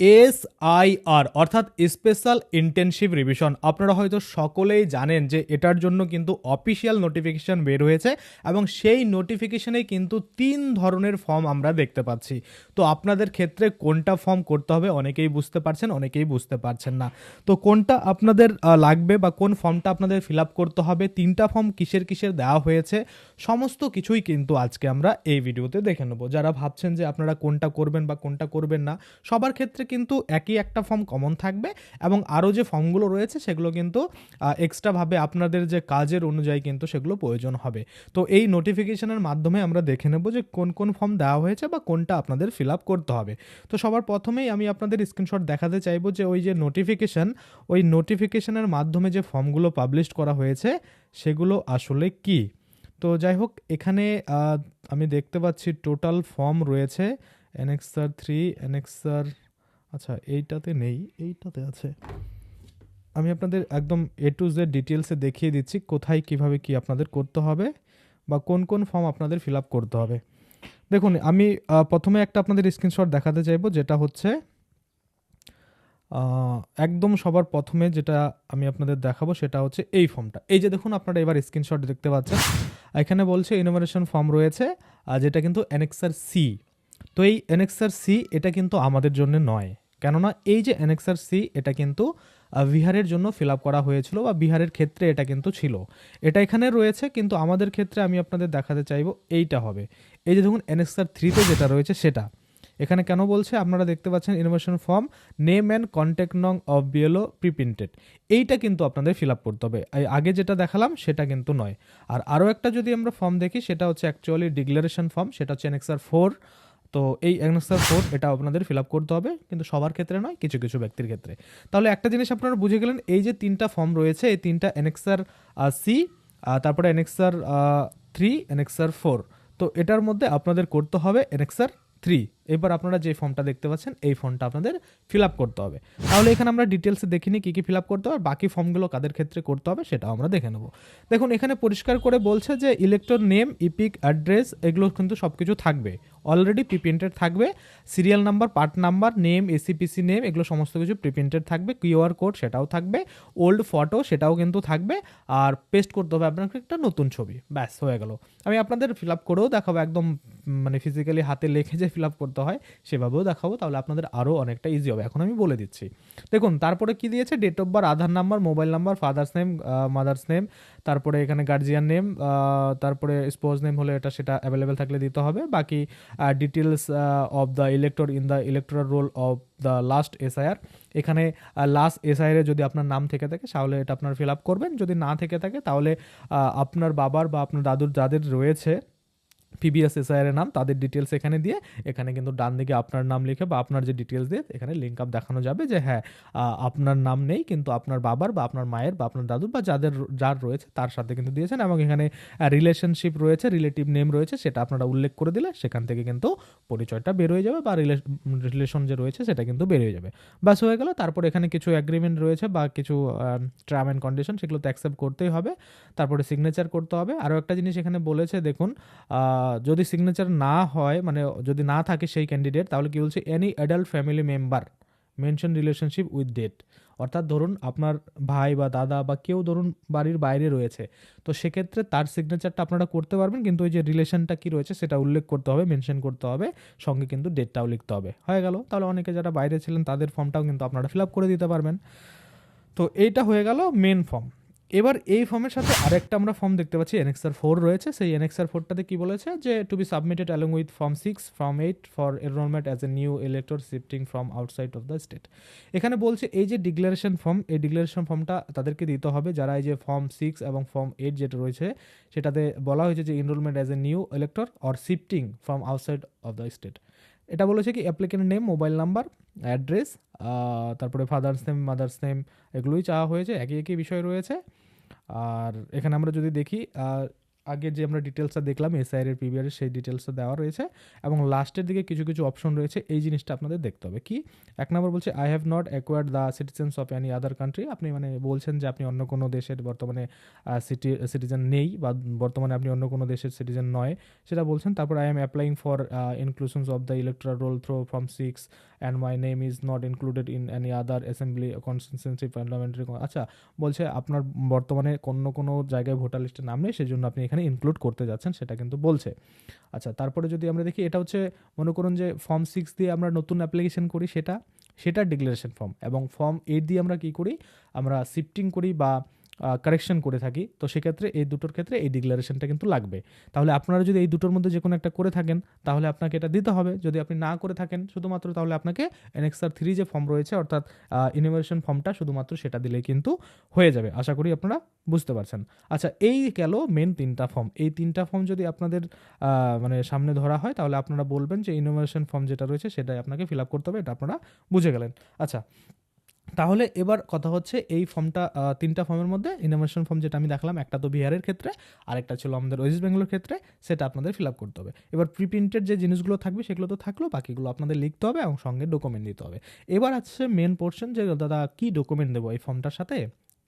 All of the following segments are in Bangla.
S I R অর্থাৎ স্পেশাল ইন্টেনসিভ রিভিশন। আপনারা হয়তো সকলেই জানেন যে এটার জন্য কিন্তু অফিসিয়াল নোটিফিকেশান বের হয়েছে এবং সেই নোটিফিকেশানে কিন্তু তিন ধরনের ফর্ম আমরা দেখতে পাচ্ছি। তো আপনাদের ক্ষেত্রে কোনটা ফর্ম করতে হবে অনেকেই বুঝতে পারছেন, অনেকেই বুঝতে পারছেন না। তো কোনটা আপনাদের লাগবে বা কোন ফর্মটা আপনাদের ফিল করতে হবে, তিনটা ফর্ম কিসের কিসের দেওয়া হয়েছে, সমস্ত কিছুই কিন্তু আজকে আমরা এই ভিডিওতে দেখে নেব। যারা ভাবছেন যে আপনারা কোনটা করবেন বা কোনটা করবেন না, সবার ক্ষেত্রে কিন্তু একই একটা ফর্ম কমন থাকবে এবং আরও যে ফর্মগুলো রয়েছে সেগুলো কিন্তু এক্সট্রাভাবে আপনাদের যে কাজের অনুযায়ী কিন্তু সেগুলো প্রয়োজন হবে। তো এই নোটিফিকেশনের মাধ্যমে আমরা দেখে নেব যে কোন কোন ফর্ম দেওয়া হয়েছে বা কোনটা আপনাদের ফিল আপ করতে হবে। তো সবার প্রথমেই আমি আপনাদের স্ক্রিনশট দেখাতে চাইব যে ওই যে নোটিফিকেশন ওই নোটিফিকেশনের মাধ্যমে যে ফর্মগুলো পাবলিশ করা হয়েছে সেগুলো আসলে কি? তো যাই হোক, এখানে আমি দেখতে পাচ্ছি টোটাল ফর্ম রয়েছে এনএক্সার থ্রি এনএক্সার আচ্ছা এইটাতে নেই এইটাতে আছে। আমি আপনাদের একদম এ টু জেড ডিটেলসে দেখিয়ে দিচ্ছি কোথায় কীভাবে কি আপনাদের করতে হবে বা কোন কোন ফর্ম আপনাদের ফিল আপ করতে হবে। দেখুন আমি প্রথমে একটা আপনাদের স্ক্রিনশট দেখাতে চাইব যেটা হচ্ছে একদম সবার প্রথমে যেটা আমি আপনাদের দেখাবো সেটা হচ্ছে এই ফর্মটা এই যে দেখুন আপনারা এবার স্ক্রিনশট দেখতে পাচ্ছেন। এখানে বলছে ইনোভেশন ফর্ম রয়েছে আহ, যেটা কিন্তু অ্যানেক্সার সি তো এই অ্যানেক্সার সি এটা কিন্তু আমাদের জন্য নয়। কেননা এই যে অ্যানেক্সার সি এটা কিন্তু বিহারের জন্য ফিল করা হয়েছিল বা বিহারের ক্ষেত্রে এটা কিন্তু ছিল। এটা এখানে রয়েছে, কিন্তু আমাদের ক্ষেত্রে আমি আপনাদের দেখাতে চাইব এইটা হবে। এই যে দেখুন অ্যানেক্সার থ্রিতে যেটা রয়েছে সেটা। এখানে কেন বলছে? আপনারা দেখতে পাচ্ছেন enumeration form name and contact নং অফ বিএলও প্রিপ্রিন্টেড এইটা কিন্তু আপনাদের ফিল আপ করতে হবে। আগে যেটা দেখালাম সেটা কিন্তু নয়। আর আরও একটা যদি আমরা ফর্ম দেখি, সেটা হচ্ছে অ্যাকচুয়ালি ডিক্লারেশন ফর্ম সেটা হচ্ছে এনএক্সার ফোর তো এই অ্যাগনোস্টার ফোর এটা আপনাদের ফিল আপ করতে হবে, কিন্তু সবার ক্ষেত্রে নয়, কিছু কিছু ব্যক্তির ক্ষেত্রে। তাহলে একটা জিনিস আপনারা বুঝে গেলেন, এই যে তিনটা ফর্ম রয়েছে, এই তিনটা এনএক্সার সি তারপরে এনএক্সার থ্রি এনএক্সার ফোর তো এটার মধ্যে আপনাদের করতে হবে এনএক্সার থ্রি এবার আপনারা যে ফর্মটা দেখতে পাচ্ছেন, এই ফর্মটা আপনাদের ফিল আপ করতে হবে। তাহলে এখানে আমরা ডিটেলসে দেখিনি কী কী ফিল আপ করতে হবে বাকি ফর্মগুলো কাদের ক্ষেত্রে করতে হবে সেটাও আমরা দেখে নেব। দেখুন, এখানে পরিষ্কার করে বলছে যে ইলেকট্রন নেম ইপিক অ্যাড্রেস এগুলো কিন্তু সব কিছু থাকবে অলরেডি প্রিপ্রিন্টেড থাকবে serial number part number name AC PC name এগুলো সমস্ত কিছু প্রিপ্রিন্টেড থাকবে কিউআর কোড সেটাও থাকবে ওল্ড ফটো সেটাও কিন্তু থাকবে, আর পেস্ট করতে হবে আপনাকে একটা নতুন ছবি। ব্যাস, হয়ে গেল। আমি আপনাদের ফিল আপ করেও দেখাবো, একদম মানে ফিজিক্যালি হাতে লেখে যে ফিল আপ করতে হয়, সেভাবেও দেখাবো, তাহলে আপনাদের আরও অনেকটা ইজি হবে। এখন আমি বলে দিচ্ছি। দেখুন, তারপরে কি দিয়েছে? Date of birth Aadhaar number mobile number father's name mother's name তারপরে এখানে গার্জিয়ান নেম তারপরে স্পোজ নেম হলে এটা সেটা অ্যাভেলেবেল থাকলে দিতে হবে। বাকি details of the elector in the electoral roll of the last SIR এখানে লাস্ট এসআইআর যদি আপনার নাম থেকে থাকে, তাহলে এটা আপনার ফিল আপ করবেন। যদি না থেকে থাকে, তাহলে আপনার বাবার বা আপনার দাদুর যাদের রয়েছে পিবিএস এসআইআর এর নাম, তাদের ডিটেলস এখানে দিয়ে, এখানে কিন্তু ডান দিকে আপনার নাম লিখে বা আপনার যে ডিটেলস দিয়ে, এখানে লিঙ্ক আপ দেখানো যাবে যে হ্যাঁ আপনার নাম নেই, কিন্তু আপনার বাবার বা আপনার মায়ের বা আপনার দাদুর বা যাদের, যার রয়েছে, তার সাথে কিন্তু দিয়েছেন এবং এখানে রিলেশনশিপ রয়েছে রিলেটিভ নেম রয়েছে, সেটা আপনারা উল্লেখ করে দিলে সেখান থেকে কিন্তু পরিচয়টা বের হয়ে যাবে বা রিলেশন যে রয়েছে, সেটা কিন্তু বের হয়ে যাবে। বাস হয়ে গেল। তারপর এখানে কিছু অ্যাগ্রিমেন্ট রয়েছে বা কিছু টার্ম অ্যান্ড কন্ডিশন সেগুলো তো অ্যাকসেপ্ট করতেই হবে। তারপরে সিগনেচার করতে হবে। আরও একটা জিনিস এখানে বলেছে, দেখুন যদি সিগনেচার না হয় মানে যদি না থাকে সেই ক্যান্ডিডেট তাহলে কি বলছে any adult family member mention relationship with date অর্থাৎ ধরুন আপনার ভাই বা দাদা বা কেউ ধরুন বাড়ির বাইরে রয়েছে, তো সেক্ষেত্রে তার সিগনেচারটা আপনারা করতে পারবেন, কিন্তু ওই যে রিলেশনটা কি রয়েছে সেটা উল্লেখ করতে হবে মেনশন করতে হবে, সঙ্গে কিন্তু ডেটটাও লিখতে হবে। হয়ে গেল। তাহলে অনেকে যারা বাইরে ছিলেন, তাদের ফর্মটাও কিন্তু আপনারা ফিল আপ করে দিতে পারবেন। তো এইটা হয়ে গেল মেন ফর্ম এবার এই ফর্মের সাথে আরেকটা আমরা ফর্ম দেখতে পাচ্ছি এনএক্সার ফোর রয়েছে। সেই এনএক্সার ফোরটাতে কি বলেছে যে to be submitted along with form six form eight for enrolment as a new elector shifting from outside of the state এখানে বলছে, এই যে ডিক্লারেশন ফর্ম এই ডিক্লারেশন ফর্মটা তাদেরকে দিতে হবে। যারা এই যে ফর্ম সিক্স এবং ফর্ম এইট যেটা রয়েছে, সেটাতে বলা হয়েছে যে enrolment as a new elector or shifting from outside of the state এটা বলেছে কি applicant name mobile number address তারপরে ফাদার্স নেম মাদার্স নেম এগুলোই চাওয়া হয়েছে, একই একই বিষয় রয়েছে। আর এখানে আমরা যদি দেখি আগে যে আমরা ডিটেলসটা দেখলাম এসআইআর এর পিবিআর এর সেই ডিটেলসটা দেওয়া রয়েছে এবং লাস্টের দিকে কিছু কিছু অপশন রয়েছে, এই জিনিসটা আপনাদের দেখতে হবে। কি? এক নম্বর বলছে I have not acquired the citizens of any other country আপনি মানে বলছেন যে আপনি অন্য কোনো দেশের বর্তমানে সিটি সিটিজেন নেই বা বর্তমানে আপনি অন্য কোনো দেশের সিটিজেন নয়। সেটা বলছেন, তারপর I am applying for inclusions of the electoral roll through from six and my name is not included in any other assembly constituency parliamentary আচ্ছা বলছে আপনার বর্তমানে অন্য কোনো জায়গায় ভোটার লিস্টে নাম নেই, সেজন্য আপনি এখানে ইনক্লুড করতে যাচ্ছেন, সেটা কিন্তু বলছে। আচ্ছা তারপরে যদি আমরা দেখি, এটা হচ্ছে মনে করুন যে ফর্ম সিক্স দিয়ে আমরা নতুন অ্যাপ্লিকেশন করি, সেটা সেটা ডিক্লারেশন ফর্ম এবং ফর্ম এইট দিয়ে আমরা কী করি? আমরা শিফটিং করি বা কারেকশন করে থাকি, তো সেক্ষেত্রে এই দুটোর ক্ষেত্রে এই ডিক্লারেশনটা কিন্তু লাগবে। তাহলে আপনারা যদি এই দুটোর মধ্যে যে কোনো একটা করে থাকেন, তাহলে আপনাকে এটা দিতে হবে। যদি আপনি না করে থাকেন শুধুমাত্র, তাহলে আপনাকে এনএক্সআর থ্রি যে ফর্ম রয়েছে, অর্থাৎ ইনোভেশন ফর্মটা শুধুমাত্র সেটা দিলেই কিন্তু হয়ে যাবে। আশা করি আপনারা বুঝতে পারছেন। আচ্ছা এই গেল মেন তিনটা ফর্ম এই তিনটা ফর্ম যদি আপনাদের মানে সামনে ধরা হয়, তাহলে আপনারা বলবেন যে ইনোভেশন ফর্ম যেটা রয়েছে, সেটাই আপনাকে ফিল আপ করতে হবে, এটা আপনারা বুঝে গেলেন। আচ্ছা তাহলে এবার কথা হচ্ছে এই ফর্মটা তিনটা ফর্মের মধ্যে ইনোভেশন ফর্ম যেটা আমি দেখলাম, একটা তো বিহারের ক্ষেত্রে, আরেকটা ছিল আমাদের ওয়েস্ট বেঙ্গলের ক্ষেত্রে, সেটা আপনাদের ফিল আপ করতে হবে। এবার প্রিপ্রিন্টেড যে জিনিসগুলো থাকবে, সেগুলো তো থাকল, বাকিগুলো আপনাদের লিখতে হবে এবং সঙ্গে ডকুমেন্ট দিতে হবে। এবার আছে মেন পোর্শন যে, দাদা, কী ডকুমেন্ট দেবো এই ফর্মটার সাথে?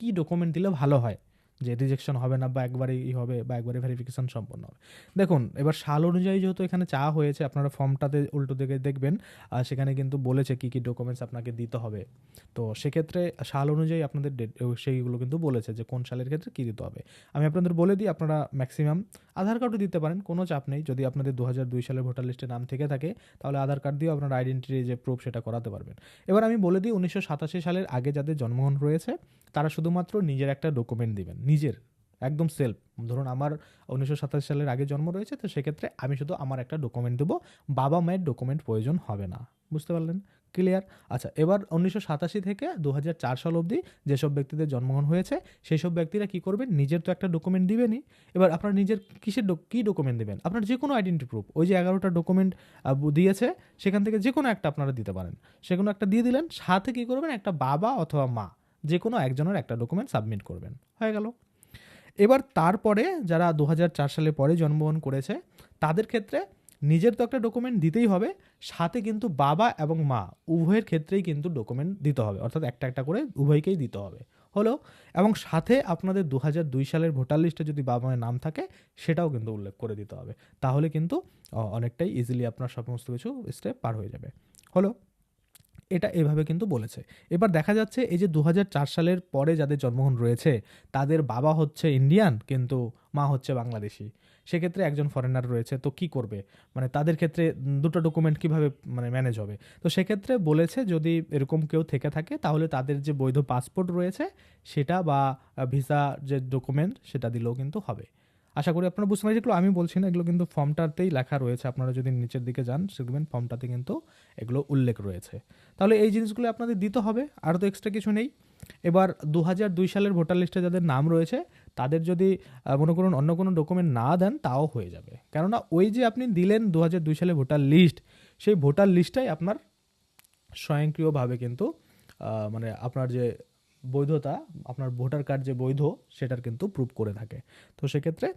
কী ডকুমেন্ট দিলে ভালো হয়? যে রিজেকশন হবে না বা একবারেই হবে বা একবারে ভেরিফিকেশন সম্পন্ন হবে। দেখুন, এবার সাল অনুযায়ী যেহেতু এখানে চা হয়েছে, আপনারা ফর্মটাতে উল্টো দিকে দেখবেন আর সেখানে কিন্তু বলেছে কি কি ডকুমেন্টস আপনাকে দিতে হবে। তো সেক্ষেত্রে সাল অনুযায়ী আপনাদের ডেট সেইগুলো কিন্তু বলেছে যে কোন সালের ক্ষেত্রে কী দিতে হবে। আমি আপনাদের বলে দিই, আপনারা ম্যাক্সিমাম আধার কার্ডও দিতে পারেন, কোনো চাপ নেই। যদি আপনাদের দু হাজার দুই সালের ভোটার লিস্টে নাম থেকে থাকে, তাহলে আধার কার্ড দিয়েও আপনার আইডেন্টিটি যে প্রুফ সেটা করাতে পারবেন। এবার আমি বলে দিই, উনিশশো সাতাশি সালের আগে যাদের জন্মগ্রহণ রয়েছে, তারা শুধুমাত্র নিজের একটা ডকুমেন্ট দিবেন। নিজের, একদম সেলফ ধরুন আমার উনিশশো সাতাশি সালের আগে জন্ম রয়েছে, তো সেক্ষেত্রে আমি শুধু আমার একটা ডকুমেন্ট দেবো, বাবা মায়ের ডকুমেন্ট প্রয়োজন হবে না। বুঝতে পারলেন? ক্লিয়ার আচ্ছা এবার উনিশশো সাতাশি থেকে দু হাজার চার সাল অবধি যেসব ব্যক্তিদের জন্মগ্রহণ হয়েছে সেই সব ব্যক্তিরা কী করবেন? নিজের তো একটা ডকুমেন্ট দিবেনই। এবার আপনার নিজের কিসের কী ডকুমেন্ট দেবেন? আপনার যে কোনো আইডেন্টি প্রুফ ওই যে এগারোটা ডকুমেন্ট দিয়েছে, সেখান থেকে যে কোনো একটা আপনারা দিতে পারেন। সে কোনো একটা দিয়ে দিলেন, সাথে কী করবেন? একটা বাবা অথবা মা। যে কোনো একজনের একটা ডকুমেন্ট সাবমিট করবেন। হয়ে গেল। এবার তারপরে যারা দু হাজার চার সালে পরে জন্মগ্রহণ করেছে, তাদের ক্ষেত্রে নিজের তো একটা ডকুমেন্ট দিতেই হবে, সাথে কিন্তু বাবা এবং মা উভয়ের ক্ষেত্রেই কিন্তু ডকুমেন্ট দিতে হবে। অর্থাৎ একটা একটা করে উভয়কেই দিতে হবে। হলো, এবং সাথে আপনাদের দু দুই সালের ভোটার লিস্টে যদি বাবা মায়ের নাম থাকে, সেটাও কিন্তু উল্লেখ করে দিতে হবে। তাহলে কিন্তু অনেকটাই ইজিলি আপনার সমস্ত কিছু স্টেপ পার হয়ে যাবে। হলো এটা এভাবে কিন্তু বলেছে। এবার দেখা যাচ্ছে এই যে দু হাজার চার সালের পরে যাদের জন্মগ্রহণ রয়েছে, তাদের বাবা হচ্ছে ইন্ডিয়ান কিন্তু মা হচ্ছে বাংলাদেশি। সেক্ষেত্রে একজন ফরেনার রয়েছে, তো কি করবে? মানে তাদের ক্ষেত্রে দুটো ডকুমেন্ট কীভাবে মানে ম্যানেজ হবে? তো সেক্ষেত্রে বলেছে যদি এরকম কেউ থেকে থাকে, তাহলে তাদের যে বৈধ পাসপোর্ট রয়েছে, সেটা বা ভিসা যে ডকুমেন্ট সেটা দিলেও কিন্তু হবে। আশা করি আপনারা বুঝতে পারছেন। এগুলো আমি বলছি না, এগুলো কিন্তু ফর্মটাতেই লেখা রয়েছে। আপনারা যদি নিচের দিকে যান দেখবেন ফর্মটাতে কিন্তু এগুলো উল্লেখ রয়েছে। তাহলে এই জিনিসগুলো আপনাদের দিতে হবে, আর তো এক্সট্রা কিছু নেই। এবার দু দুই সালের ভোটার লিস্টে যাদের নাম রয়েছে, তাদের যদি মনে করুন অন্য কোনো ডকুমেন্ট না দেন, তাও হয়ে যাবে। কেননা ওই যে আপনি দিলেন দু দুই সালে ভোটার লিস্ট, সেই ভোটার লিস্টটাই আপনার স্বয়ংক্রিয়ভাবে কিন্তু মানে আপনার যে বৈধতা আপনার ভোটার কার্ড যে বৈধ সেটার কিন্তু প্রুফ করে থাকে। তো সেক্ষেত্রে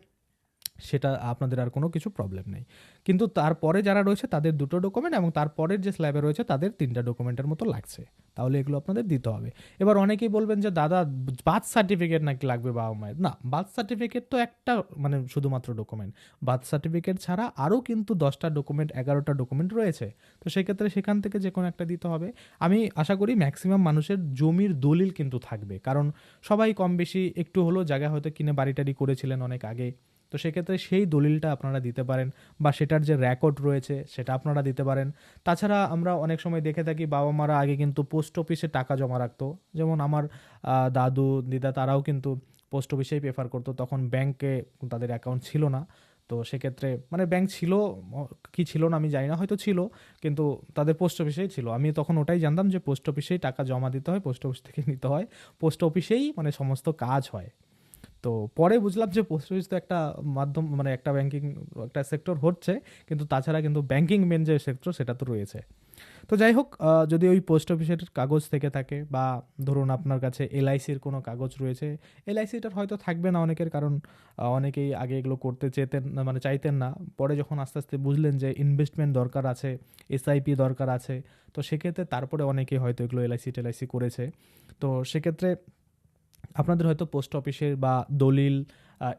সেটা আপনাদের আর কোনো কিছু প্রবলেম নেই। কিন্তু তারপরে যারা রয়েছে তাদের দুটো ডকুমেন্ট এবং তারপরের যে স্ল্যাবে রয়েছে তাদের তিনটা ডকুমেন্টের মতো লাগছে। তাহলে এগুলো আপনাদের দিতে হবে। এবার অনেকেই বলবেন যে, দাদা বার্থ সার্টিফিকেট নাকি লাগবে বাবা মায়ের? না বার্থ সার্টিফিকেট তো একটা মানে শুধুমাত্র ডকুমেন্ট বার্থ সার্টিফিকেট ছাড়া আরও কিন্তু দশটা ডকুমেন্ট এগারোটা ডকুমেন্ট রয়েছে। তো সেক্ষেত্রে সেখান থেকে যে কোনো একটা দিতে হবে। আমি আশা করি ম্যাক্সিমাম মানুষের জমির দলিল কিন্তু থাকবে। কারণ সবাই কম বেশি একটু হলেও জায়গা হয়তো কিনে বাড়ি টাড়ি করেছিলেন অনেক আগে। তো সেক্ষেত্রে সেই দলিলটা আপনারা দিতে পারেন বা সেটার যে রেকর্ড রয়েছে সেটা আপনারা দিতে পারেন। তাছাড়া আমরা অনেক সময় দেখে থাকি বাবা মারা আগে কিন্তু পোস্ট অফিসে টাকা জমা রাখতো। যেমন আমার দাদু, দিদা তারাও কিন্তু পোস্ট অফিসেই প্রেফার করতো। তখন ব্যাংকে তাদের অ্যাকাউন্ট ছিল না। তো সেক্ষেত্রে মানে ব্যাংক ছিল কি ছিল না আমি জানি না, হয়তো ছিল, কিন্তু তাদের পোস্ট অফিসেই ছিল। আমি তখন ওটাই জানতাম যে পোস্ট অফিসেই টাকা জমা দিতে হয় পোস্ট অফিস থেকে নিতে হয়। পোস্ট অফিসেই মানে সমস্ত কাজ হয়। তো পরে বুঝলাম যে পোস্ট অফিস তো একটা মাধ্যম মানে একটা ব্যাংকিং একটা সেক্টর হচ্ছে, কিন্তু তাছাড়া কিন্তু ব্যাংকিং মেন যে সেক্টর সেটা তো রয়েছে। তো যাই হোক যদি ওই পোস্ট অফিসের কাগজ থেকে থাকে বা ধরুন আপনার কাছে এলআইসির কোনো কাগজ রয়েছে এলআইসিটার হয়তো থাকবে না অনেকের, কারণ অনেকেই আগে এগুলো করতে চেতেন মানে চাইতেন না। পরে যখন আস্তে আস্তে বুঝলেন যে ইনভেস্টমেন্ট দরকার আছে এসআইপি দরকার আছে, তো সেক্ষেত্রে তারপরে অনেকে হয়তো এগুলো এলআইসি টেলআইসি করেছে। তো সেক্ষেত্রে আপনাদের হয়তো পোস্ট অফিসের বা দলিল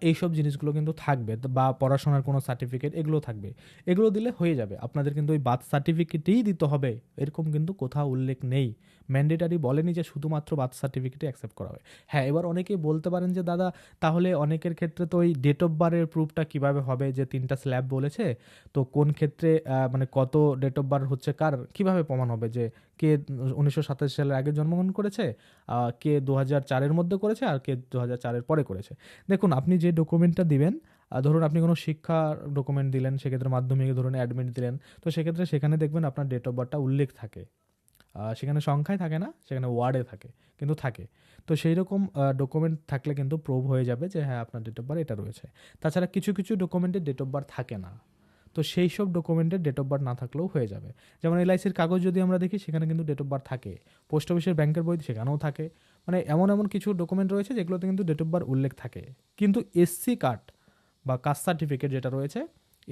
এইসব জিনিসগুলো কিন্তু থাকবে বা পড়াশোনার কোনো সার্টিফিকেট এগুলো থাকবে। এগুলো দিলে হয়ে যাবে। আপনাদের কিন্তু ওই বার্থ সার্টিফিকেটেই দিতে হবে। এরকম কিন্তু কোথাও উল্লেখ নেই। ম্যান্ডেটারি বলেনি যে শুধুমাত্র বার্থ সার্টিফিকেটই অ্যাকসেপ্ট করা হবে হ্যাঁ এবার অনেকেই বলতে পারেন যে, দাদা, তাহলে অনেকের ক্ষেত্রে তো ওই ডেট অফ বারের প্রুফটা কীভাবে হবে? যে তিনটা স্ল্যাব বলেছে, তো কোন ক্ষেত্রে মানে কত ডেট অফ বার হচ্ছে, কার? কীভাবে প্রমাণ হবে যে কে উনিশশো সাতাশ সালের আগে জন্মগ্রহণ করেছে কে দু হাজার চারের মধ্যে করেছে আর কে দু হাজার চারের পরে করেছে। দেখুন, আপনি যে ডকুমেন্টটা দিবেন ধরুন আপনি কোনো শিক্ষা ডকুমেন্ট দিলেন, সেক্ষেত্রে মাধ্যমিকে ধরুন অ্যাডমিট দিলেন, তো সেক্ষেত্রে সেখানে দেখবেন আপনার ডেট অফ বার্থটা উল্লেখ থাকে। সেখানে সংখ্যায় থাকে না, সেখানে ওয়ার্ডে থাকে, কিন্তু থাকে। তো সেই রকম ডকুমেন্ট থাকলে কিন্তু প্রুভ হয়ে যাবে যে হ্যাঁ আপনার ডেট অফ বার্থ এটা রয়েছে। তাছাড়া কিছু কিছু ডকুমেন্টে ডেট অফ বার্থ থাকে না। তো সেই সব ডকুমেন্টের ডেট অফ বার্থ না থাকলেও হয়ে যাবে। যেমন এলআইসির কাগজ যদি আমরা দেখি, সেখানে কিন্তু ডেট অফ বার্থ থাকে। পোস্ট অফিসের ব্যাংকের বই সেখানেও থাকে। মানে এমন এমন কিছু ডকুমেন্ট রয়েছে, যেগুলোতে কিন্তু ডেট অফ বার্থ উল্লেখ থাকে। কিন্তু এসসি কার্ড বা কাস্ট সার্টিফিকেট যেটা রয়েছে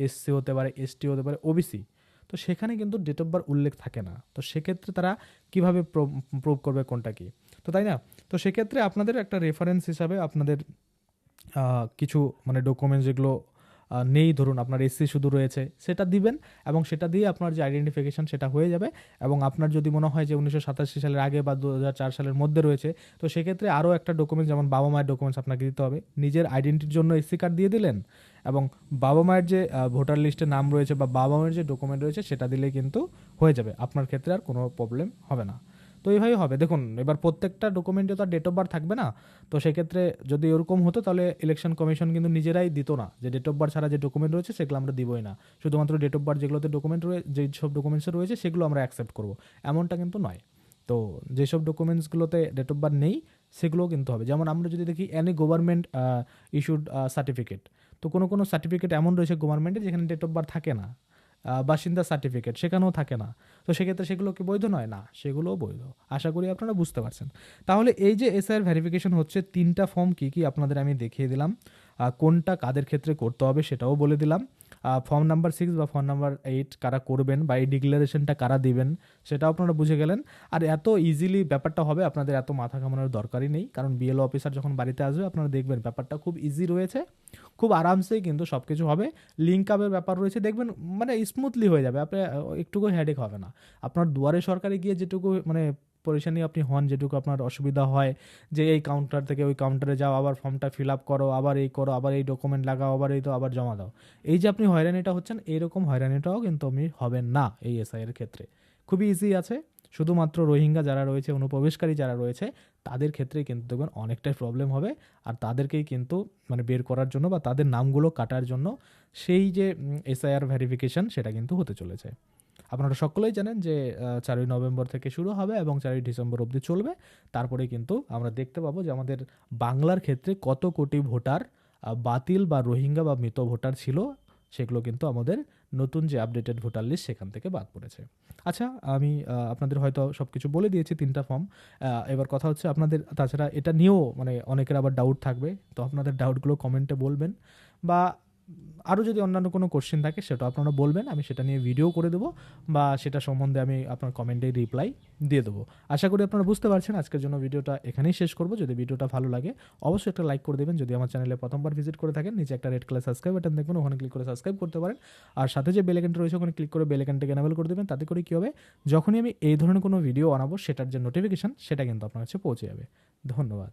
এসসি হতে পারে এসটি হতে পারে ওবিসি তো সেখানে কিন্তু ডেট অফ বার্থ উল্লেখ থাকে না। তো সেক্ষেত্রে তারা কীভাবে প্রুভ করবে কোনটা কি? তো তাই না? তো সেক্ষেত্রে আপনাদের একটা রেফারেন্স হিসাবে আপনাদের কিছু মানে ডকুমেন্টস যেগুলো নেই। ধরুন আপনার এসসি শুধু রয়েছে, সেটা দিবেন এবং সেটা দিয়ে আপনার যে আইডেন্টিফিকেশন সেটা হয়ে যাবে এবং আপনার যদি মনে হয় যে উনিশশো সাতাশি সালের আগে বা দু হাজার চার সালের মধ্যে রয়েছে, তো সেক্ষেত্রে আরও একটা ডকুমেন্টস যেমন বাবা মায়ের ডকুমেন্টস আপনাকে দিতে হবে। নিজের আইডেন্টিটির জন্য এসসি কার্ড দিয়ে দিলেন এবং বাবা মায়ের যে ভোটার লিস্টে নাম রয়েছে বা বাবা মায়ের যে ডকুমেন্ট রয়েছে, সেটা দিলে কিন্তু হয়ে যাবে। আপনার ক্ষেত্রে আর কোনো প্রবলেম হবে না। তো এইভাবেই হবে। দেখুন, এবার প্রত্যেকটা ডকুমেন্টে তো আর ডেট অফ বার্থ থাকবে না। তো সেক্ষেত্রে যদি এরকম হতো, তাহলে ইলেকশন কমিশন কিন্তু নিজেরাই দিত না যে ডেট অফ বার্থ ছাড়া যে ডকুমেন্ট রয়েছে, সেগুলো আমরা দিবই না। শুধুমাত্র ডেট অফ বার্থ যেগুলোতে ডকুমেন্ট রয়েছে যেই সব ডকুমেন্টস রয়েছে, সেগুলো আমরা অ্যাকসেপ্ট করব। এমনটা কিন্তু নয়। তো যেসব ডকুমেন্টসগুলোতে ডেট অফ বার্থ নেই, সেগুলোও কিন্তু হবে। যেমন আমরা যদি দেখি এনি গভর্নমেন্ট ইস্যুড সার্টিফিকেট তো কোনো কোনো সার্টিফিকেট এমন রয়েছে গভর্নমেন্টের যেখানে ডেট অফ বার্থ থাকে না। বাসিন্দা সার্টিফিকেট সেখানেও থাকে না। তো সেক্ষেত্রে সেগুলো কি বৈধ নয়? না, সেগুলোও বৈধ। আশা করি আপনারা বুঝতে পারছেন। তাহলে এই যে এসআইয়ের ভেরিফিকেশন হচ্ছে, তিনটা ফর্ম কি কি আপনাদের আমি দেখিয়ে দিলাম। কোনটা কাদের ক্ষেত্রে করতে হবে সেটাও বলে দিলাম। ফর্ম নাম্বার সিক্স বা ফর্ম নাম্বার এইট কারা করবেন বা এই ডিক্লারেশনটা কারা দিবেন সেটাও আপনারা বুঝে গেলেন। আর এত ইজিলি ব্যাপারটা হবে আপনাদের এত মাথা ঘামানোর দরকারই নেই। কারণ বিএলও অফিসার যখন বাড়িতে আসবে আপনারা দেখবেন ব্যাপারটা খুব ইজি রয়েছে। খুব আরামসেই কিন্তু সব কিছু হবে লিঙ্ক আপের ব্যাপার রয়েছে দেখবেন মানে স্মুথলি হয়ে যাবে। আপনি আহ, একটুকু হেডেক হবে না। আপনার দুয়ারে সরকারে গিয়ে যেটুকু মানে পরেশানি আপনি হন, যেটুকু আপনার অসুবিধা হয়, যে এই কাউন্টার থেকে ওই কাউন্টারে যাও, আবার ফর্মটা ফিল আপ করো, আবার এই করো, আবার এই ডকুমেন্ট লাগাও, আবার এই তো, আবার জমা দাও। এই যে আপনি হয়রানিটা হচ্ছেন এইরকম হয়রানিটাও কিন্তু আপনি হবেন না এই এসআই এর ক্ষেত্রে। খুবই ইজি আছে, শুধুমাত্র রোহিঙ্গা যারা রয়েছে, অনুপ্রবেশকারী যারা রয়েছে, তাদের ক্ষেত্রে কিন্তু দেখবেন অনেকটাই প্রবলেম হবে, আর তাদেরকেই কিন্তু মানে বের করার জন্য বা তাদের নামগুলো কাটার জন্য সেই যে এসআইআর ভেরিফিকেশন সেটা কিন্তু হতে চলেছে। আপনারা সকলেই জানেন যে চারই নভেম্বর থেকে শুরু হবে এবং চারই ডিসেম্বর অবধি চলবে। তারপরে কিন্তু আমরা দেখতে পাবো যে আমাদের বাংলার ক্ষেত্রে কত কোটি ভোটার বাতিল বা রোহিঙ্গা বা মৃত ভোটার ছিল, সেগুলো কিন্তু আমাদের নতুন যে আপডেটেড ভোটার লিস্ট সেখান থেকে বাদ পড়েছে। আচ্ছা আমি আপনাদের হয়তো সব কিছু বলে দিয়েছি, তিনটা ফর্ম। এবার কথা হচ্ছে আপনাদের, তাছাড়া এটা নিয়েও মানে অনেকের আবার ডাউট থাকবে। তো আপনাদের ডাউটগুলো কমেন্টে বলবেন বা আরও যদি অন্যান্য কোনো কোশ্চেন থাকে, সেটা আপনারা বলবেন, আমি সেটা নিয়ে ভিডিও করে দেবো বা সেটা সম্বন্ধে আমি আপনার কমেন্টে রিপ্লাই দিয়ে দেবো। আশা করি আপনারা বুঝতে পারছেন, আজকের জন্য ভিডিওটা এখানেই শেষ করব। যদি ভিডিওটা ভালো লাগে, অবশ্যই একটা লাইক করে দেবেন। যদি আমার চ্যানেলে প্রথমবার ভিজিট করে থাকেন, নিচে একটা রেড কালার সাবস্ক্রাইব বাটন দেখবেন ওখানে ক্লিক করে সাবস্ক্রাইব করতে পারেন। আর সাথে যে বেলেকেনটা রয়েছে, ওখানে ক্লিক করে বেলেকেনটাকে এনাবেল করে দেবেন। তাতে করে কী হবে, যখনই আমি এই ধরনের কোনো ভিডিও বানাবো, সেটার যে নোটিফিকেশান সেটা কিন্তু আপনার কাছে পৌঁছে যাবে। ধন্যবাদ।